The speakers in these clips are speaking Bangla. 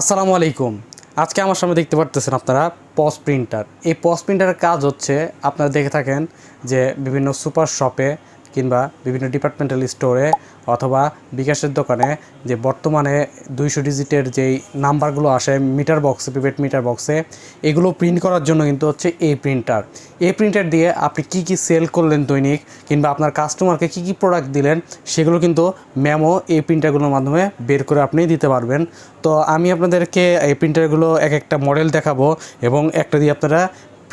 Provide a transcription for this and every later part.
আসসালামু আলাইকুম। আজকে আমার সামনে দেখতে পারতেছেন আপনারা পস প্রিন্টার। এই পস প্রিন্টারের কাজ হচ্ছে আপনারা দেখে থাকেন যে বিভিন্ন সুপার শপে কিংবা বিভিন্ন ডিপার্টমেন্টাল স্টোরে অথবা বিকাশের দোকানে যে বর্তমানে দুইশো ডিজিটের যেই নাম্বারগুলো আসে মিটার বক্সে প্রিপেড মিটার বক্সে এগুলো প্রিন্ট করার জন্য কিন্তু হচ্ছে এই প্রিন্টার এই প্রিন্টার দিয়ে আপনি কি কি সেল করলেন দৈনিক কিংবা আপনার কাস্টমারকে কি কি প্রোডাক্ট দিলেন, সেগুলো কিন্তু ম্যামও এই প্রিন্টারগুলোর মাধ্যমে বের করে আপনি দিতে পারবেন। তো আমি আপনাদেরকে এই প্রিন্টারগুলো এক একটা মডেল দেখাবো এবং একটা দিয়ে আপনারা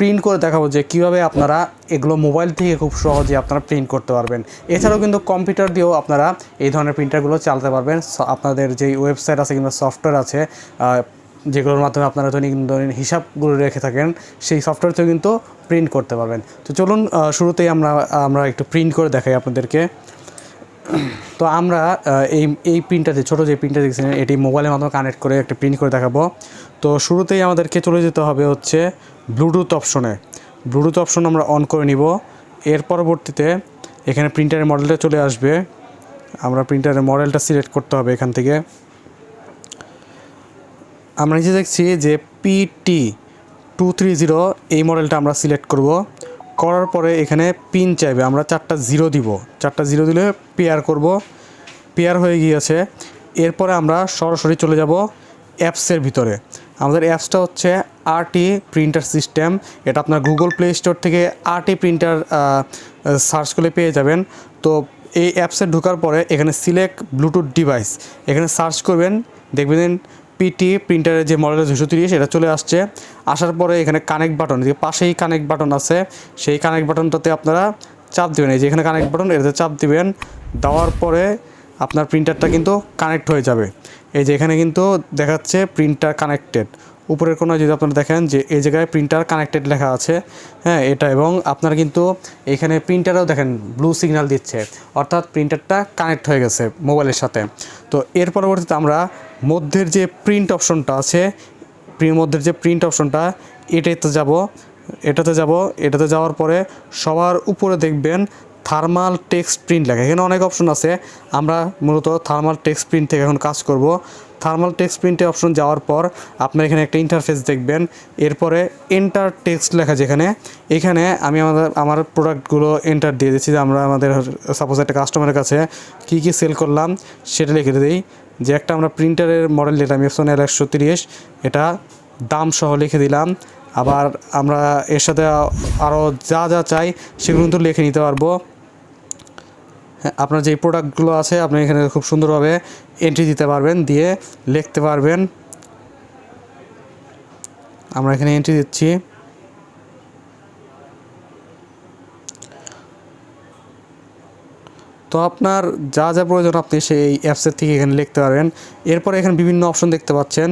প্রিন্ট করে দেখাবো যে কীভাবে আপনারা এগুলো মোবাইল থেকে খুব সহজে আপনারা প্রিন্ট করতে পারবেন। এছাড়াও কিন্তু কম্পিউটার দিয়েও আপনারা এই ধরনের প্রিন্টারগুলো চালাতে পারবেন। আপনাদের যেই ওয়েবসাইট আছে কিংবা সফটওয়্যার আছে যেগুলোর মাধ্যমে আপনারা দৈনিক দৈনিক হিসাবগুলো রেখে থাকেন, সেই সফটওয়্যার থেকেও কিন্তু প্রিন্ট করতে পারবেন। তো চলুন শুরুতেই আমরা আমরা একটু প্রিন্ট করে দেখাই আপনাদেরকে। তো আমরা এই এই প্রিন্টারটি ছোটো যে প্রিন্টার দেখছেন, এটি মোবাইলের মাধ্যমে কানেক্ট করে একটা প্রিন্ট করে দেখাবো। তো শুরুতেই আমাদেরকে চলে যেতে হবে হচ্ছে ব্লুটুথ অপশনে ব্লুটুথ অপশন আমরা অন করে নিব। এর পরবর্তীতে এখানে প্রিন্টারের মডেলটা চলে আসবে। আমরা প্রিন্টারের মডেলটা সিলেক্ট করতে হবে এখান থেকে। আমরা নিচে দেখছি যে পিটি টু থ্রি জিরো এই মডেলটা আমরা সিলেক্ট করব। করার পরে এখানে পিন চাইবে। আমরা চারটা জিরো দিব। চারটা জিরো দিলে পেয়ার করব। পেয়ার হয়ে গিয়েছে। এরপরে আমরা সরাসরি চলে যাব অ্যাপসের ভিতরে। আমাদের অ্যাপসটা হচ্ছে আরটি প্রিন্টার সিস্টেম। এটা আপনার গুগল প্লে স্টোর থেকে আরটি প্রিন্টার সার্চ করলে পেয়ে যাবেন। তো এই অ্যাপসে ঢোকার পরে এখানে সিলেক্ট ব্লুটুথ ডিভাইস। এখানে সার্চ করবেন, দেখবেন পিটি প্রিন্টারের যে মডেল দুশো তিরিশ এটা চলে আসছে। আসার পরে এখানে কানেক্ট বাটন যে পাশেই কানেক্ট বাটন আছে, সেই কানেক্ট বাটনটাতে আপনারা চাপ দেবেন। এই যে এখানে কানেক্ট বাটন, এটাতে চাপ দিবেন। দেওয়ার পরে আপনার প্রিন্টারটা কিন্তু কানেক্ট হয়ে যাবে। এই যে এখানে কিন্তু দেখাচ্ছে প্রিন্টার কানেক্টেড উপরের কোনো যদি আপনারা দেখেন যে এই জায়গায় প্রিন্টার কানেক্টেড লেখা আছে হ্যাঁ এটা এবং আপনারা কিন্তু এখানে প্রিন্টারও দেখেন ব্লু সিগন্যাল দিচ্ছে, অর্থাৎ প্রিন্টারটা কানেক্ট হয়ে গেছে মোবাইলের সাথে। তো এর পরবর্তীতে আমরা মধ্যের যে প্রিন্ট অপশনটা আছে মধ্যের যে প্রিন্ট অপশনটা এটাতে যাব এটাতে যাব, এটাতে যাওয়ার পরে সবার উপরে দেখবেন থার্মাল টেক্সট প্রিন্ট লেখা। এখানে অনেক অপশন আছে। আমরা মূলত থার্মাল টেক্সট প্রিন্ট থেকে এখন কাজ করব। থার্মাল টেক্সট প্রিন্টে অপশন যাওয়ার পর আপনার এখানে একটা ইন্টারফেস দেখবেন। এরপরে এন্টার টেক্সট লেখা যেখানে। এখানে আমি আমাদের, আমার প্রোডাক্টগুলো এন্টার দিয়ে দিচ্ছি যে আমরা আমাদের সাপোজ একটা কাস্টমারের কাছে কী কী সেল করলাম, সেটা লিখে দিই। যে একটা আমরা প্রিন্টারের মডেল নিলাম এফসন এল একশো তিরিশ। এটা দাম সহ লিখে দিলাম। আবার আমরা এর সাথে আরও যা যা চাই, সেগুলো কিন্তু লিখে নিতে পারব। আপনার যে প্রোডাক্টগুলো আছে, আপনি এখানে খুব সুন্দরভাবে এন্ট্রি দিতে পারবেন, দিয়ে লিখতে পারবেন। আমরা এখানে এন্ট্রি দিচ্ছি। তো আপনার যা যা প্রয়োজন আপনি সেই অ্যাপসের থেকে এখানে লিখতে পারবেন। এরপরে এখানে বিভিন্ন অপশন দেখতে পাচ্ছেন।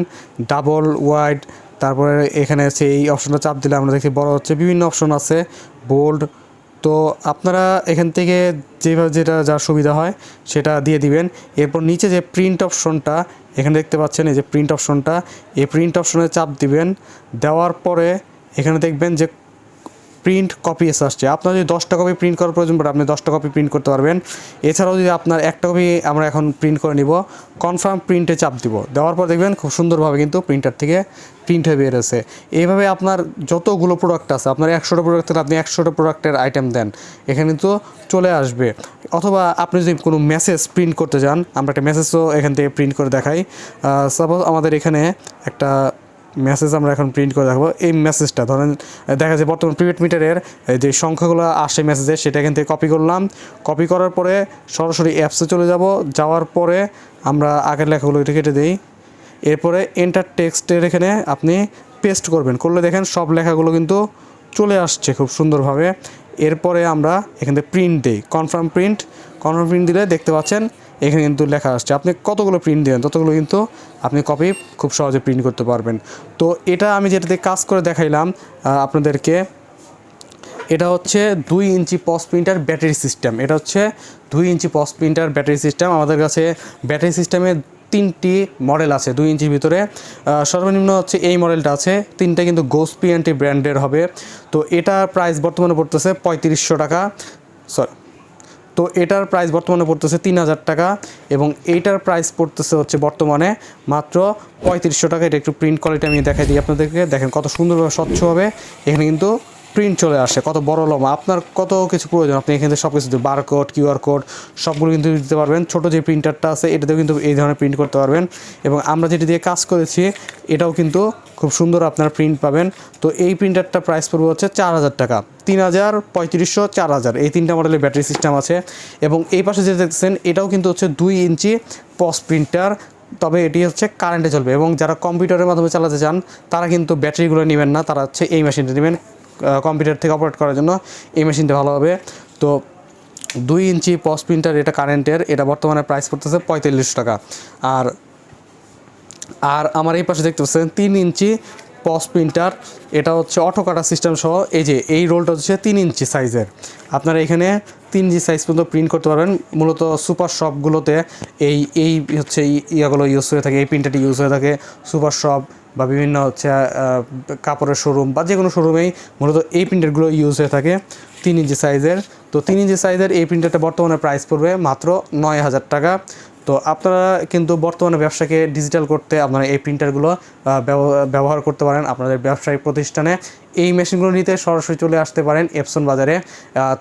ডাবল ওয়াইড তারপরে এখানে সেই অপশনটা চাপ দিলে আমরা দেখি বড় হচ্ছে। বিভিন্ন অপশন আছে। বোল্ড তো আপনারা এখান থেকে যেভাবে যেটা যার সুবিধা হয় সেটা দিয়ে দিবেন। এরপর নিচে যে প্রিন্ট অপশনটা এখানে দেখতে পাচ্ছেন এই যে প্রিন্ট অপশনটা এই প্রিন্ট অপশনে চাপ দিবেন। দেওয়ার পরে এখানে দেখবেন যে প্রিন্ট কপি এসে আসছে। আপনার যদি দশটা কপি প্রিন্ট করার প্রয়োজন পড়ে, আপনি দশটা কপি প্রিন্ট করতে পারবেন। এছাড়াও যদি আপনার একটা কপি আমরা এখন প্রিন্ট করে নিব কনফার্ম প্রিন্টে চাপ দিব। দেওয়ার পর দেখবেন খুব সুন্দরভাবে কিন্তু প্রিন্টার থেকে প্রিন্ট হয়ে বেরোছে এইভাবে আপনার যতগুলো প্রোডাক্ট আছে, আপনার একশোটা প্রোডাক্ট থেকে আপনি একশোটা প্রোডাক্টের আইটেম দেন, এখানে তো চলে আসবে। অথবা আপনি যদি কোনো মেসেজ প্রিন্ট করতে চান, আমরা একটা মেসেজও এখান থেকে প্রিন্ট করে দেখাই। সাপোজ আমাদের এখানে একটা মেসেজ আমরা এখন প্রিন্ট করে দেখাবো এই মেসেজটা ধরেন, দেখা যায় বর্তমান প্রিপেড মিটারের যে সংখ্যাগুলো আসে মেসেজে সেটা এখান থেকে কপি করলাম। কপি করার পরে সরাসরি অ্যাপসে চলে যাব। যাওয়ার পরে আমরা আগের লেখাগুলো এটা কেটে দিই। এরপরে এন্টার টেক্সটের এখানে আপনি পেস্ট করবেন। করলে দেখেন সব লেখাগুলো কিন্তু চলে আসছে খুব সুন্দরভাবে। এরপরে আমরা এখান থেকে প্রিন্ট দিই। কনফার্ম প্রিন্ট কনফার্ম প্রিন্ট দিলে দেখতে পাচ্ছেন এখানে কিন্তু লেখা আসছে। আপনি কতগুলো প্রিন্ট দেবেন ততগুলো কিন্তু আপনি কপি খুব সহজে প্রিন্ট করতে পারবেন। তো এটা আমি যেটাতে কাজ করে দেখাইলাম আপনাদেরকে, এটা হচ্ছে দুই inch POS printer battery system এটা হচ্ছে দুই inch POS printer battery system আমাদের কাছে ব্যাটারি সিস্টেমে তিনটি মডেল আছে দুই ইঞ্চির ভিতরে। সর্বনিম্ন হচ্ছে এই মডেলটা আছে। তিনটা কিন্তু গোস পিএনটি ব্র্যান্ডের হবে। তো এটা প্রাইস বর্তমানে পড়তেছে পঁয়ত্রিশশো টাকা। সরি তো এটার প্রাইস বর্তমানে পড়তেছে তিন হাজার টাকা এবং এইটার প্রাইস পড়তেছে হচ্ছে বর্তমানে মাত্র পঁয়ত্রিশশো টাকা। এটা একটু প্রিন্ট কোয়ালিটি আমি দেখাই দিই আপনাদেরকে। দেখেন কত সুন্দরভাবে স্বচ্ছ হবে। এখানে কিন্তু প্রিন্ট চলে আসে, কত বড় লম্বা আপনার কত কিছু প্রয়োজন? আপনি এখানে সব কিছু বারকোড কিউআর কোড সবগুলো কিন্তু দিতে পারবেন। ছোটো যে প্রিন্টারটা আছে, এটাতেও কিন্তু এই ধরনের প্রিন্ট করতে পারবেন। এবং আমরা যেটি দিয়ে কাজ করেছি, এটাও কিন্তু খুব সুন্দর আপনার প্রিন্ট পাবেন। তো এই প্রিন্টারটা প্রাইস পড়বে হচ্ছে চার হাজার টাকা। তিন হাজার, পঁয়ত্রিশশো, চার হাজার। এই তিনটা মডেলের ব্যাটারি সিস্টেম আছে। এবং এই পাশে যেটা দেখছেন এটাও কিন্তু হচ্ছে দুই ইঞ্চি পস প্রিন্টার তবে এটি হচ্ছে কারেন্টে চলবে। এবং যারা কম্পিউটারের মাধ্যমে চালাতে চান, তারা কিন্তু ব্যাটারিগুলো নেবেন না, তারা হচ্ছে এই মেশিনটা নেবেন। কম্পিউটার থেকে অপারেট করার জন্য এই মেশিনটা ভালো হবে। তো দুই ইঞ্চি পস প্রিন্টার এটা কারেন্টের এটা বর্তমানে প্রাইস পড়তেছে পঁয়তাল্লিশ টাকা। আর আর আমার এই পাশে দেখতে পাচ্ছেন তিন ইঞ্চি পস প্রিন্টার এটা হচ্ছে অটো কাটার সিস্টেম সহ, এই যে, এই রোলটা হচ্ছে তিন ইঞ্চি সাইজের আপনারা এখানে তিন জি সাইজ পর্যন্ত প্রিন্ট করতে পারবেন। মূলত সুপার শপগুলোতে এই এই হচ্ছে ইয়াগুলো ইউজ হয়ে থাকে, এই প্রিন্টারটি ইউজ হয়ে থাকে। সুপার শপ বা বিভিন্ন হচ্ছে কাপড়ের শোরুম বা যে কোনো শোরুমেই মূলত এই প্রিন্টারগুলো ইউজ হয়ে থাকে। তিন ইঞ্চি সাইজের। তো তিন ইঞ্চি সাইজের এই প্রিন্টারটা বর্তমানে প্রাইস পড়বে মাত্র নয় হাজার টাকা। তো আপনারা কিন্তু বর্তমানে ব্যবসাকে ডিজিটাল করতে আপনারা এই প্রিন্টারগুলো ব্যবহার করতে পারেন আপনাদের ব্যবসায়িক প্রতিষ্ঠানে। এই মেশিনগুলো নিতে সরাসরি চলে আসতে পারেন এপসন বাজারে।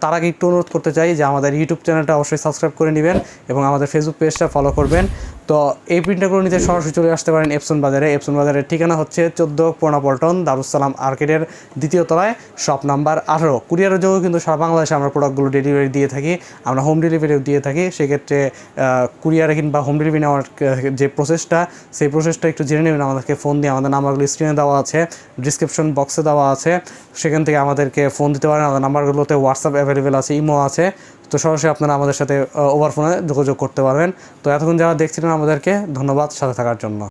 তার আগে একটু অনুরোধ করতে চাই যে আমাদের ইউটিউব চ্যানেলটা অবশ্যই সাবস্ক্রাইব করে নেবেন এবং আমাদের ফেসবুক পেজটা ফলো করবেন। তো এই প্রিন্টারগুলো নিতে সরাসরি চলে আসতে পারেন এপসন বাজারে। এপসন বাজারের ঠিকানা হচ্ছে চোদ্দ পোনাপল্টন দারুসালাম আর্কেডের দ্বিতীয় তলায়, শপ নাম্বার আঠারো। কুরিয়ারের যোগেও কিন্তু সারা বাংলাদেশে আমরা প্রোডাক্টগুলো ডেলিভারি দিয়ে থাকি, আমরা হোম ডেলিভারিও দিয়ে থাকি। সেক্ষেত্রে কুরিয়ারে কিংবা হোম ডেলিভারি নেওয়ার যে প্রসেসটা সেই প্রসেসটা একটু জেনে নেবেন। আমাদেরকে ফোন দিয়ে আমাদের নাম্বারগুলো স্ক্রিনে দেওয়া আছে ডিসক্রিপশন বক্সে দেওয়া আছে। সেখান থেকে আমাদেরকে ফোন দিতে পারেন। আমাদের নাম্বারগুলোতে হোয়াটসঅ্যাপ অ্যাভেলেবেল আছে, ইমো আছে। তো সরাসরি আপনারা আমাদের সাথে ওভার ফোনে যোগাযোগ করতে পারবেন। তো এতক্ষণ যারা দেখছিলেন আমাদেরকে, ধন্যবাদ সাথে থাকার জন্য।